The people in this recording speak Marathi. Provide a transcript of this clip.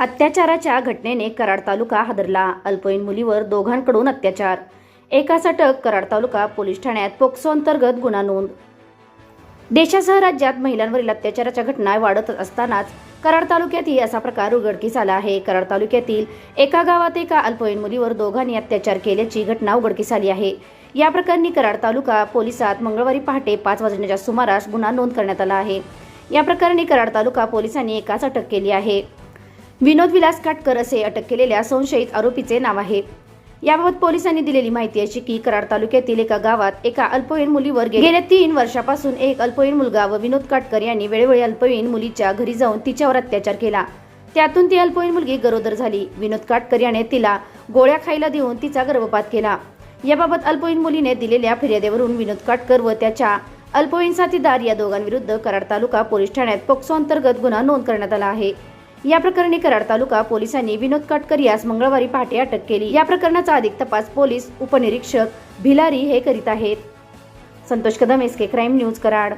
अत्याचाराच्या घटनेने कराड तालुका हादरला. अल्पवयीन मुलीवर दोघांकडून अत्याचार. एकाच अटक कराड तालुका पोलीस ठाण्यात पोक्सो अंतर्गत गुन्हा नोंद. देशासह राज्यात महिलांवरील अत्याचाराच्या घटना वाढत असतानाच कराड तालुक्यातही असा प्रकार उघडकीस आला आहे. कराड तालुक्यातील एका गावात एका अल्पवयीन मुलीवर दोघांनी अत्याचार केल्याची घटना उघडकीस आली आहे. या प्रकरणी कराड तालुका पोलिसात मंगळवारी पहाटे पाच वाजण्याच्या सुमारास गुन्हा नोंद करण्यात आला आहे. या प्रकरणी कराड तालुका पोलिसांनी एकाच अटक केली आहे. विनोद विलास काटकर असे अटक केलेल्या संशयित आरोपीचे नाव आहे. याबाबत पोलिसांनी दिलेली माहिती अशी की कराड तालुक्यातील एका गावात एका अल्पवयीन मुलीवर गेल्या तीन वर्षापासून एक अल्पवयीन मुलगा व विनोद काटकर यांनी वेळोवेळी अल्पवयीन मुलीच्या घरी जाऊन तिच्यावर अत्याचार केला. त्यातून ती अल्पवयीन मुलगी गरोदर झाली. विनोद काटकर याने तिला गोळ्या खायला देऊन तिचा गर्भपात केला. याबाबत अल्पवयीन मुलीने दिलेल्या फिर्यादीवरून विनोद काटकर व त्याच्या अल्पवयीन साथीदार या दोघांविरुद्ध कराड तालुका पोलीस ठाण्यात पोक्सो अंतर्गत गुन्हा नोंद करण्यात आला आहे. या प्रकरणी कराड तालुका पोलिसांनी विनोद काटकर यास मंगळवारी पहाटे अटक केली. या प्रकरणाचा अधिक तपास पोलीस उपनिरीक्षक भिलारी हे करीत आहेत. Santosh Kadam S K crime news Karad.